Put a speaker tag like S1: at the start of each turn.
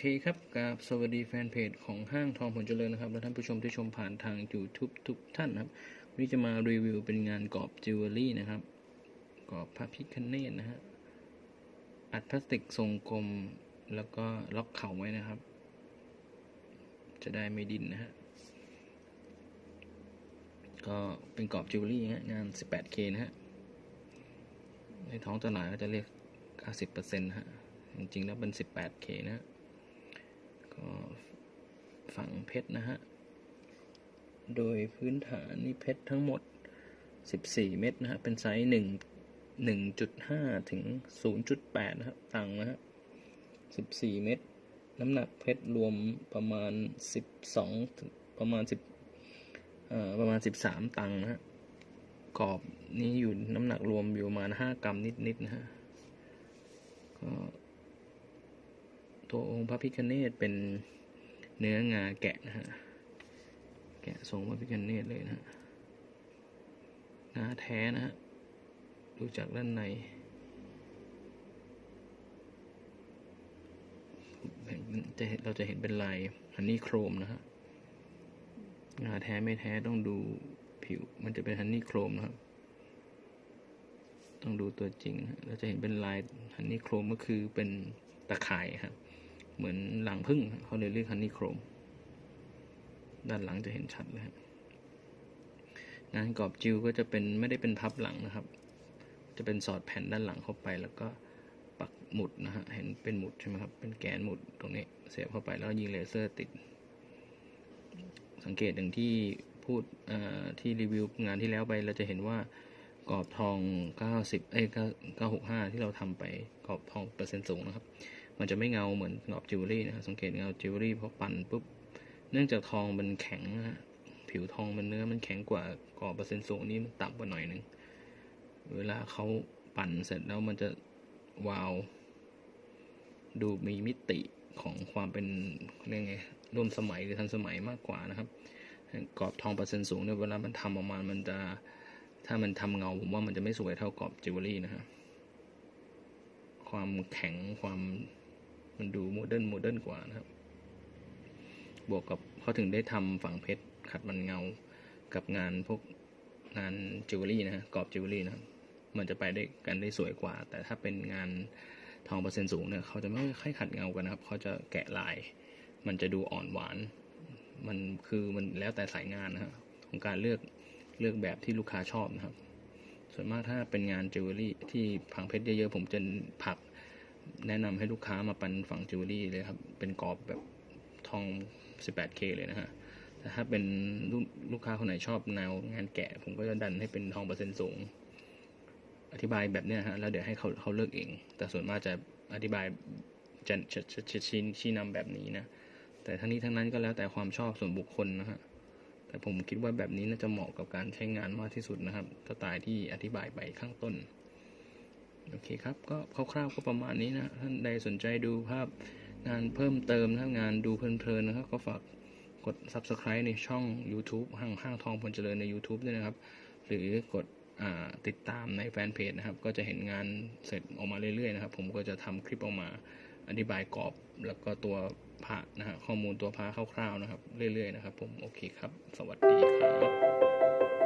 S1: คครับกับสวัสดีแฟนเพจของห้างทองผลเจริญนะครับ และท่านผู้ชมที่ชมผ่านทาง YouTube ทุกท่านนะครับ นนี้จะมารีวิวเป็นงานกรอบจิวเวลรี่นะครับ กรอบพระพิคเนตนะฮะ อัดพลาสติกทรงกลม แล้วก็ล็อกเข่าไว้นะครับ จะได้ไม่ดิ้นนะฮะ ก็เป็นกรอบจิวเวลรี่ฮะ งาน 18K นะฮะ ในท้องตลาดก็จะเรียก 90%นะฮะ จริงๆแล้วเป็น 18K นะฮะ ก็ฝังเพชรนะฮะ โดยพื้นฐานนี่เพชรทั้งหมด 14 เม็ดนะฮะ เป็นไซส์1 1.5 ถึง 0.8 นะครับตังนะฮะ 14 เม็ด น้ำหนักเพชรรวมประมาณ 12 ประมาณ 10เอ่อประมาณ 13 ตังนะฮะ กรอบนี้อยู่น้ำหนักรวมอยู่ประมาณ 5 กรัมนิดๆนะฮะ ก็ตัวองค์พระพิคเนตเป็นเนื้องาแกะนะฮะ ทรงพระพิคเนตเลยนะฮะงาแท้นะฮะดูจากด้านในเห็นจะเราจะเห็นเป็นลายฮันนี่โครมนะฮะงาแท้ไม่แท้ต้องดูผิว มันจะเป็นฮันนี่โครมนะครับ ต้องดูตัวจริงนะเราจะเห็นเป็นลายฮันนี่โครมก็คือเป็นตะข่ายครับ เหมือนหลังพึ่งเขาเลยเรียกฮันนี่โครม ด้านหลังจะเห็นชัดเลยครับ งานกรอบจิวก็จะเป็นไม่ได้เป็นพับหลังนะครับ จะเป็นสอดแผ่นด้านหลังเข้าไปแล้วก็ปักหมุดนะฮะเห็นเป็นหมุดใช่ไหมครับ เป็นแกนหมุดตรงนี้เสียบเข้าไปแล้วยิงเลเซอร์ติด สังเกตอย่างที่พูดที่รีวิวงานที่แล้วไปเราจะเห็นว่ากรอบทอง 90 เอ้ย965 ที่เราทำไปกรอบทองเปอร์เซ็นต์สูงนะครับ มันจะไม่เงาเหมือนกรอบจิวเวลรี่นะสังเกตเงาจิวเวลรี่พอปั่นปุ๊บ เนื่องจากทองมันแข็งนะฮะผิวทองมันเนื้อมันแข็งกว่ากรอบเปอร์เซ็นต์สูงนี่มันต่ำกว่าหน่อยหนึ่งเวลาเขาปั่นเสร็จแล้วมันจะวาว ดูมีมิติของความเป็นเรียกไงร่วมสมัยหรือทันสมัยมากกว่านะครับกรอบทองเปอร์เซ็นต์สูงเนี่ยเวลามันทำออกมามันจะถ้ามันทำเงาผมว่ามันจะไม่สวยเท่ากรอบจิวเวลรี่นะฮะความแข็งความมันดูโมเดิร์นโมเดิร์นกว่านะครับ บวกกับเขาถึงได้ทำฝังเพชรขัดมันเงากับงานพวกงานจิวเวลรี่นะฮะกรอบจิวเวลรี่นะครับมันจะไปได้กันได้สวยกว่า แต่ถ้าเป็นงานทองเปอร์เซ็นต์สูงเนี่ยเขาจะไม่ค่อยขัดเงากันนะครับเขาจะแกะลาย มันจะดูอ่อนหวาน มันคือมันแล้วแต่สายงานนะฮะของการเลือกเลือกแบบที่ลูกค้าชอบนะครับ ส่วนมากถ้าเป็นงานจิวเวลรี่ที่ผังเพชรเยอะๆผมจะผลักแนะนำให้ลูกค้ามาปันฝังจิวเวลรี่เลยครับ เป็นกรอบแบบทอง 18K เลยนะฮะแต่ถ้าเป็นลูกลูกค้าคนไหนชอบแนวงานแกะ ผมก็จะดันให้เป็นทองเปอร์เซ็นต์สูง อธิบายแบบเนี้ยฮะ แล้วเดี๋ยวให้เขาเขาเลือกเอง แต่ส่วนมากจะอธิบายจะจะจะจะชี้ชี้นำแบบนี้นะ แต่ทั้งนี้ทั้งนั้นก็แล้วแต่ความชอบส่วนบุคคลนะฮะ แต่ผมคิดว่าแบบนี้น่าจะเหมาะกับการใช้งานมากที่สุดนะครับสไตล์ที่อธิบายไปข้างต้นโอเคครับ ก็คร่าวๆก็ประมาณนี้นะ ท่านใดสนใจดูภาพ งานเพิ่มเติมนะครับงานดูเพลินๆนะครับ ก็ฝากกด subscribe ในช่อง YouTube ห้างห้างทองพลเจริญใน YouTube ด้วยนะครับ หรือกดอติดตามในแฟนเพจนะครับ ก็จะเห็นงานเสร็จออกมาเรื่อยๆนะครับ ผมก็จะทำคลิปออกมาอธิบายกรอบแล้วก็ตัวพระนะฮะข้อมูลตัวพระคร่าวๆนะครับ เรื่อยๆนะครับ ผมโอเคครับ สวัสดีครับ